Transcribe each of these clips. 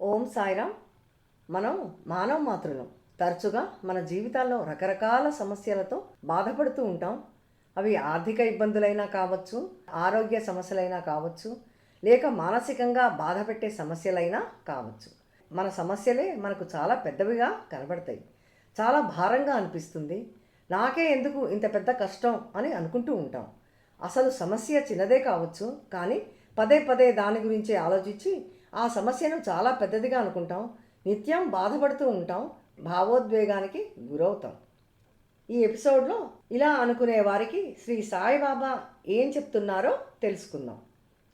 ఓం సాయిరామ్. మనం మానవ మాతృలం. తరచుగా మన జీవితాల్లో రకరకాల సమస్యలతో బాధపడుతూ ఉంటాం. అవి ఆర్థిక ఇబ్బందులైనా కావచ్చు ఆరోగ్య సమస్యలైనా కావచ్చు లేక మానసికంగా బాధ పెట్టే సమస్యలైనా కావచ్చు. మన సమస్యలే మనకు చాలా పెద్దవిగా కనబడతాయి. చాలా భారంగా అనిపిస్తుంది. నాకే ఎందుకు ఇంత పెద్ద కష్టం అని అనుకుంటూ ఉంటాం. అసలు సమస్య చిన్నదే కావచ్చు కానీ పదే పదే దాని గురించి ఆలోచించి ఆ సమస్యను చాలా పెద్దదిగా అనుకుంటాం. నిత్యం బాధపడుతూ ఉంటాం. భావోద్వేగానికి గురవుతాం. ఈ ఎపిసోడ్లో ఇలా అనుకునే వారికి శ్రీ సాయిబాబా ఏం చెప్తున్నారో తెలుసుకుందాం.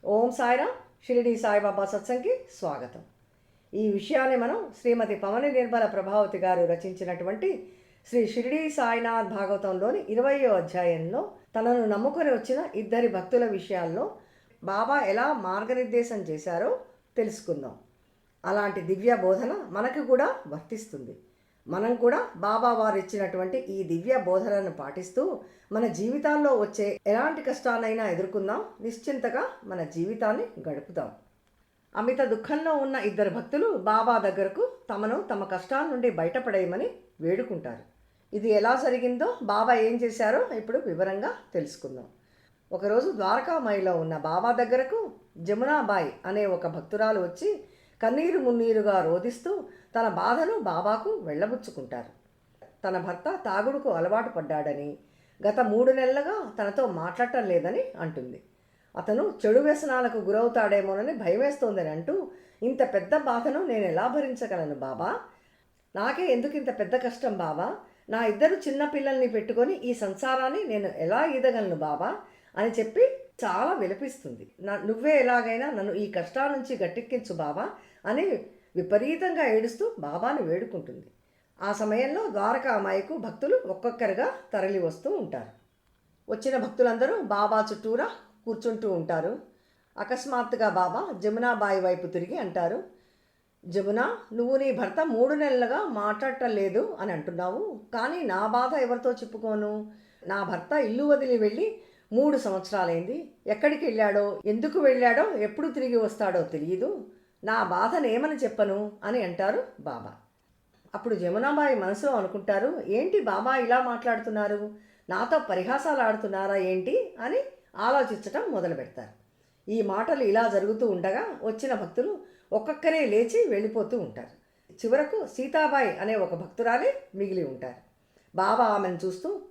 ఓం సాయిరామ్ షిరిడి సాయిబాబా సత్సంగ్కి స్వాగతం. ఈ విషయాన్ని మనం శ్రీమతి పవని నిర్మల ప్రభావతి గారు రచించినటువంటి శ్రీ షిరిడి సాయినాథ్ భాగవతంలోని ఇరవయో అధ్యాయంలో తనను నమ్ముకొని వచ్చిన ఇద్దరి భక్తుల విషయాల్లో బాబా ఎలా మార్గనిర్దేశం చేశారో తెలుసుకుందాం. అలాంటి దివ్య బోధన మనకు కూడా వర్తిస్తుంది. మనం కూడా బాబా వారు ఇచ్చినటువంటి ఈ దివ్య బోధనను పాటిస్తూ మన జీవితాల్లో వచ్చే ఎలాంటి కష్టాలైనా ఎదుర్కొందాం. నిశ్చింతగా మన జీవితాన్ని గడుపుదాం. అమిత దుఃఖంలో ఉన్న ఇద్దరు భక్తులు బాబా దగ్గరకు తమను తమ కష్టాల నుండి బయటపడేయమని వేడుకుంటారు. ఇది ఎలా జరిగిందో బాబా ఏం చేశారో ఇప్పుడు వివరంగా తెలుసుకుందాం. ఒకరోజు ద్వారకామాయిలో ఉన్న బాబా దగ్గరకు జమునాబాయి అనే ఒక భక్తురాలు వచ్చి కన్నీరు మున్నీరుగా రోధిస్తూ తన బాధను బాబాకు వెళ్ళబుచ్చుకుంటారు. తన భర్త తాగుడుకు అలవాటు పడ్డాడని గత మూడు నెలలుగా తనతో మాట్లాడటం లేదని అంటుంది. అతను చెడు వ్యసనాలకు గురవుతాడేమోనని భయమేస్తోందని అంటూ ఇంత పెద్ద బాధను నేను ఎలా భరించగలను బాబా? నాకే ఎందుకు ఇంత పెద్ద కష్టం బాబా? నా ఇద్దరు చిన్న పిల్లల్ని పెట్టుకొని ఈ సంసారాన్ని నేను ఎలా ఈదగలను బాబా అని చెప్పి చాలా విలపిస్తుంది. నా నువ్వే ఎలాగైనా నన్ను ఈ కష్టాల నుంచి గట్టెక్కించు బాబా అని విపరీతంగా ఏడుస్తూ బాబాను వేడుకుంటుంది. ఆ సమయంలో ద్వారకా అమ్మాయికు భక్తులు ఒక్కొక్కరుగా తరలి వస్తూ ఉంటారు. వచ్చిన భక్తులందరూ బాబా చుట్టూరా కూర్చుంటూ ఉంటారు. అకస్మాత్తుగా బాబా జమునాబాయి వైపు తిరిగి అంటారు జమున నువ్వు నీ భర్త మూడు నెలలుగా మాట్లాడటం లేదు అని అంటున్నావు. కానీ నా బాధ ఎవరితో చెప్పుకోను? నా భర్త ఇల్లు వదిలి వెళ్ళి మూడు సంవత్సరాలైంది. ఎక్కడికి వెళ్ళాడో ఎందుకు వెళ్ళాడో ఎప్పుడు తిరిగి వస్తాడో తెలియదు నా బాధనేమని చెప్పను అని అంటారు బాబా. అప్పుడు జమునాబాయి మనసులో అనుకుంటారు ఏంటి బాబా ఇలా మాట్లాడుతున్నారు? నాతో పరిహాసాలు ఆడుతున్నారా ఏంటి? అని ఆలోచించటం మొదలు పెడతారు ఈ మాటలు ఇలా జరుగుతూ ఉండగా వచ్చిన భక్తులు ఒక్కొక్కరే లేచి వెళ్ళిపోతూ ఉంటారు. చివరకు సీతాబాయి అనే ఒక భక్తురాలే మిగిలి ఉంటారు. బాబా ఆమెను చూస్తూ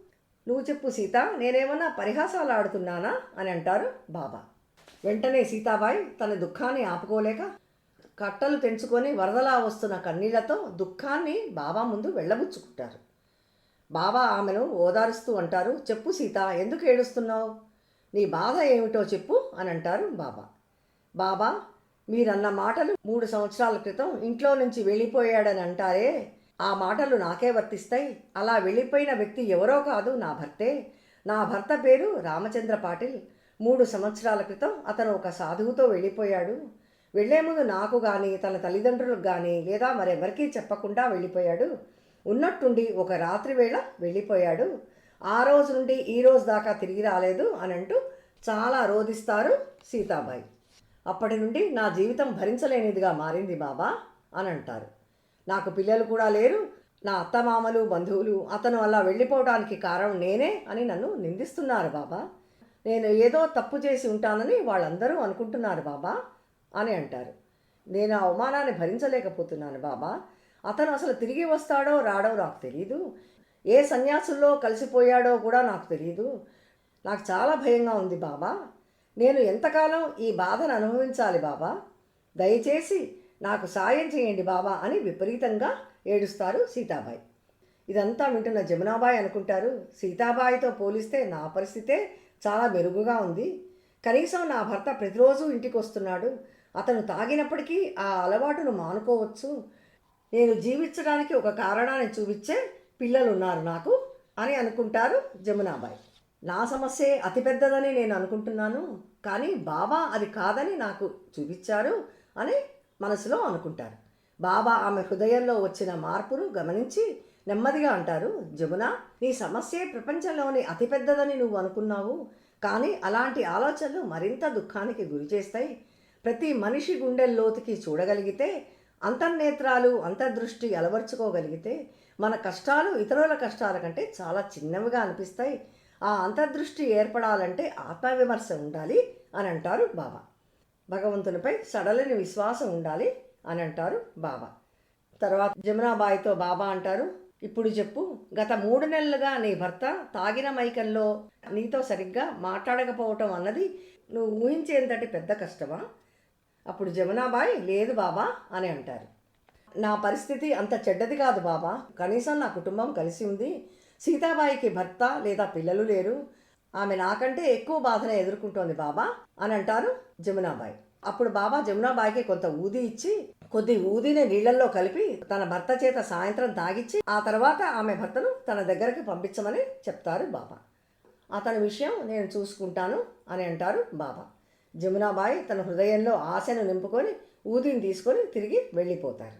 నువ్వు చెప్పు సీత నేనేమన్నా పరిహాసాలు ఆడుతున్నానా? అని అంటారు బాబా. వెంటనే సీతాబాయి తన దుఃఖాన్ని ఆపుకోలేక కట్టలు తెంచుకొని వరదలా వస్తున్న కన్నీళ్ళతో దుఃఖాన్ని బాబా ముందు వెళ్ళబుచ్చుకుంటారు. బాబా ఆమెను ఓదారుస్తూ అంటారు చెప్పు సీత ఎందుకు ఏడుస్తున్నావు? నీ బాధ ఏమిటో చెప్పు అని అంటారు బాబా. బాబా మీరన్న మాటలు మూడు సంవత్సరాల క్రితం ఇంట్లో నుంచి వెళ్ళిపోయాడని అంటారే ఆ మాటలు నాకే వర్తిస్తాయి. అలా వెళ్ళిపోయిన వ్యక్తి ఎవరో కాదు నా భర్తే. నా భర్త పేరు రామచంద్ర పాటిల్. మూడు సంవత్సరాల క్రితం అతను ఒక సాధువుతో వెళ్ళిపోయాడు. వెళ్ళే ముందు నాకు కానీ తన తల్లిదండ్రులకు కానీ లేదా మరెవరికీ చెప్పకుండా వెళ్ళిపోయాడు. ఉన్నట్టుండి ఒక రాత్రి వేళ వెళ్ళిపోయాడు. ఆ రోజు నుండి ఈ రోజు దాకా తిరిగి రాలేదు అని అంటూ చాలా రోధిస్తారు సీతాబాయి. అప్పటి నుండి నా జీవితం భరించలేనిదిగా మారింది బాబా అని అంటారు నాకు పిల్లలు కూడా లేరు నా అత్తమామలు బంధువులు అతను అలా వెళ్ళిపోవడానికి కారణం నేనే అని నన్ను నిందిస్తున్నారు బాబా. నేను ఏదో తప్పు చేసి ఉంటానని వాళ్ళందరూ అనుకుంటున్నారు బాబా అని అంటారు. నేను ఆ అవమానాన్ని భరించలేకపోతున్నాను బాబా. అతను అసలు తిరిగి వస్తాడో రాడో నాకు తెలియదు ఏ సన్యాసుల్లో కలిసిపోయాడో కూడా నాకు తెలియదు నాకు చాలా భయంగా ఉంది బాబా. నేను ఎంతకాలం ఈ బాధను అనుభవించాలి బాబా? దయచేసి నాకు సాయం చేయండి బాబా అని విపరీతంగా ఏడుస్తారు సీతాబాయి. ఇదంతా వింటున్న జమునాబాయి అనుకుంటారు సీతాబాయితో పోలిస్తే నా పరిస్థితే చాలా మెరుగుగా ఉంది. కనీసం నా భర్త ప్రతిరోజు ఇంటికి వస్తున్నాడు అతను తాగినప్పటికీ ఆ అలవాటును మానుకోవచ్చు. నేను జీవించడానికి ఒక కారణాన్ని చూపించే పిల్లలు ఉన్నారు నాకు అని అనుకుంటారు జమునాబాయి. నా సమస్యే అతిపెద్దదని నేను అనుకుంటున్నాను. కానీ బాబా అది కాదని నాకు చూపించారు అని మనసులో అనుకుంటారు. బాబా ఆమె హృదయంలో వచ్చిన మార్పును గమనించి నెమ్మదిగా అంటారు జమున నీ సమస్యే ప్రపంచంలోని అతిపెద్దదని నువ్వు అనుకున్నావు. కానీ అలాంటి ఆలోచనలు మరింత దుఃఖానికి గురి చేస్తాయి ప్రతి మనిషి గుండెల్లోతుకి చూడగలిగితే అంతర్నేత్రాలు అంతర్దృష్టి అలవర్చుకోగలిగితే మన కష్టాలు ఇతరుల కష్టాల కంటే చాలా చిన్నవిగా అనిపిస్తాయి. ఆ అంతర్దృష్టి ఏర్పడాలంటే ఆత్మవిమర్శ ఉండాలి అని అంటారు బాబా. భగవంతునిపై సడలని విశ్వాసం ఉండాలి అని అంటారు బాబా. తర్వాత జమునాబాయితో బాబా అంటారు ఇప్పుడు చెప్పు గత మూడు నెలలుగా నీ భర్త తాగిన మైకంలో నీతో సరిగ్గా మాట్లాడకపోవటం అన్నది నువ్వు ఊహించేంతటి పెద్ద కష్టమా? అప్పుడు జమునాబాయి లేదు బాబా అని అంటారు. నా పరిస్థితి అంత చెడ్డది కాదు బాబా. కనీసం నా కుటుంబం కలిసి ఉంది. సీతాబాయికి భర్త లేదా పిల్లలు లేరు. ఆమె నాకంటే ఎక్కువ బాధనే ఎదుర్కొంటోంది బాబా అని అంటారు జమునాబాయి. అప్పుడు బాబా జమునాబాయికి కొంత ఊది ఇచ్చి కొద్ది ఊదిని నీళ్ళలో కలిపి తన భర్త చేత సాయంత్రం తాగిచ్చి ఆ తర్వాత ఆమె భర్తను తన దగ్గరికి పంపించమని చెప్తారు బాబా. అతని విషయం నేను చూసుకుంటాను అని అంటారు బాబా. జమునాబాయి తన హృదయంలో ఆశను నింపుకొని ఊదిని తీసుకొని తిరిగి వెళ్ళిపోతారు.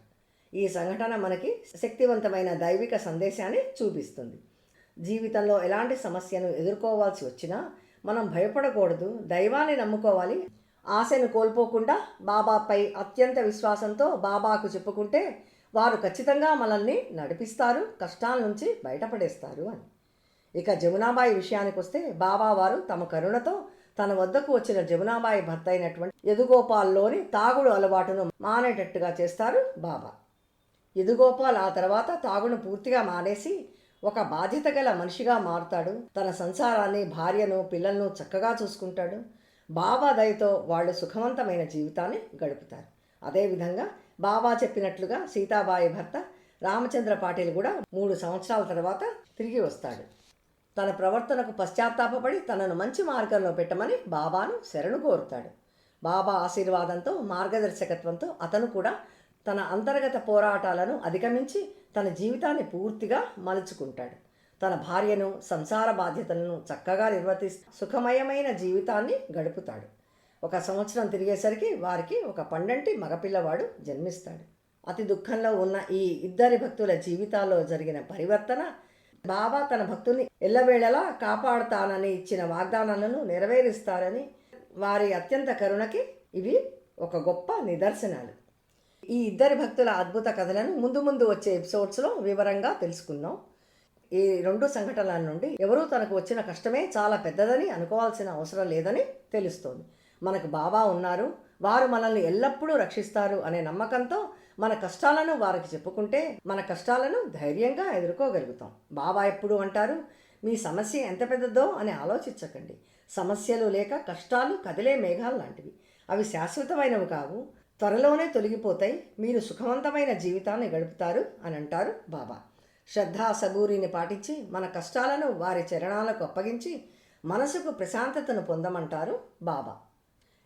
ఈ సంఘటన మనకి శక్తివంతమైన దైవిక సందేశాన్ని చూపిస్తుంది. జీవితంలో ఎలాంటి సమస్యను ఎదుర్కోవాల్సి వచ్చినా మనం భయపడకూడదు దైవాన్ని నమ్ముకోవాలి. ఆశను కోల్పోకుండా బాబాపై అత్యంత విశ్వాసంతో బాబాకు చెప్పుకుంటే వారు ఖచ్చితంగా మనల్ని నడిపిస్తారు కష్టాల నుంచి బయటపడేస్తారు అని. ఇక జమునాబాయి విషయానికి వస్తే బాబా వారు తమ కరుణతో తన వద్దకు వచ్చిన జమునాబాయి భర్త అయినటువంటి యదుగోపాల్లోని తాగుడు అలవాటును మానేటట్టుగా చేస్తారు బాబా. యదుగోపాల్ ఆ తర్వాత తాగును పూర్తిగా మానేసి ఒక బాధ్యత గల మనిషిగా మారుతాడు. తన సంసారాన్ని భార్యను పిల్లలను చక్కగా చూసుకుంటాడు. బాబా దయతో వాళ్ళు సుఖవంతమైన జీవితాన్ని గడుపుతారు. అదేవిధంగా బాబా చెప్పినట్లుగా సీతాబాయి భర్త రామచంద్ర పాటిల్ కూడా మూడు సంవత్సరాల తర్వాత తిరిగి వస్తాడు. తన ప్రవర్తనకు పశ్చాత్తాపపడి తనను మంచి మార్గంలో పెట్టమని బాబాను శరణు కోరుతాడు. బాబా ఆశీర్వాదంతో మార్గదర్శకత్వంతో అతను కూడా తన అంతర్గత పోరాటాలను అధిగమించి తన జీవితాన్ని పూర్తిగా మలుచుకుంటాడు. తన భార్యను సంసార బాధ్యతలను చక్కగా నిర్వర్తిస్తూ సుఖమయమైన జీవితాన్ని గడుపుతాడు. ఒక సంవత్సరం తిరిగేసరికి వారికి ఒక పండంటి మగపిల్లవాడు జన్మిస్తాడు. అతి దుఃఖంలో ఉన్న ఈ ఇద్దరి భక్తుల జీవితాల్లో జరిగిన పరివర్తన బాబా తన భక్తుని ఎల్లవేళలా కాపాడుతానని ఇచ్చిన వాగ్దానాలను నెరవేరుస్తారని వారి అత్యంత కరుణకి ఇవి ఒక గొప్ప నిదర్శనాలు. ఈ ఇద్దరి భక్తుల అద్భుత కథలను ముందు ముందు వచ్చే ఎపిసోడ్స్లో వివరంగా తెలుసుకుందాం. ఈ రెండు సంఘటనల నుండి ఎవరూ తనకు వచ్చిన కష్టమే చాలా పెద్దదని అనుకోవాల్సిన అవసరం లేదని తెలుస్తోంది. మనకు బాబా ఉన్నారు. వారు మనల్ని ఎల్లప్పుడూ రక్షిస్తారు అనే నమ్మకంతో మన కష్టాలను వారికి చెప్పుకుంటే మన కష్టాలను ధైర్యంగా ఎదుర్కోగలుగుతాం. బాబా ఎప్పుడు అంటారు? మీ సమస్య ఎంత పెద్దదో అని ఆలోచించకండి. సమస్యలు లేక కష్టాలు కదిలే మేఘాలు లాంటివి. అవి శాశ్వతమైనవి కావు. త్వరలోనే తొలగిపోతాయి మీరు సుఖవంతమైన జీవితాన్ని గడుపుతారు అని అంటారు బాబా. శ్రద్ధా సగూరిని పాటించి మన కష్టాలను వారి చరణాలకు అప్పగించి మనసుకు ప్రశాంతతను పొందమంటారు బాబా.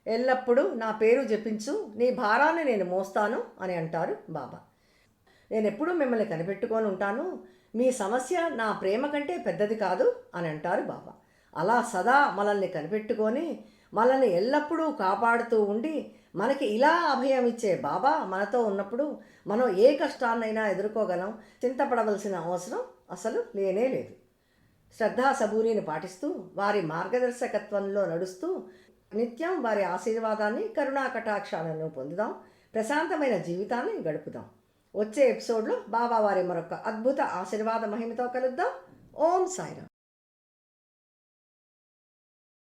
ఎల్లప్పుడూ నా పేరు జపించు నీ భారాన్ని నేను మోస్తాను అని అంటారు బాబా. నేను ఎప్పుడూ మిమ్మల్ని కనిపెట్టుకొని ఉంటాను మీ సమస్య నా ప్రేమ కంటే పెద్దది కాదు అని అంటారు బాబా. అలా సదా మనల్ని కనిపెట్టుకొని మనల్ని ఎల్లప్పుడూ కాపాడుతూ ఉండి మనకి ఇలా అభయం ఇచ్చే బాబా మనతో ఉన్నప్పుడు మనం ఏ కష్టాన్నైనా ఎదుర్కోగలం చింతపడవలసిన అవసరం అసలు లేనే లేదు. శ్రద్ధా సబూరిని పాటిస్తూ వారి మార్గదర్శకత్వంలో నడుస్తూ నిత్యం వారి ఆశీర్వాదాన్ని కరుణా కటాక్షాలను పొందుదాం ప్రశాంతమైన జీవితాన్ని గడుపుదాం. వచ్చే ఎపిసోడ్లో బాబా వారి మరొక అద్భుత ఆశీర్వాద మహిమతో కలుద్దాం. ఓం సాయిరామ్.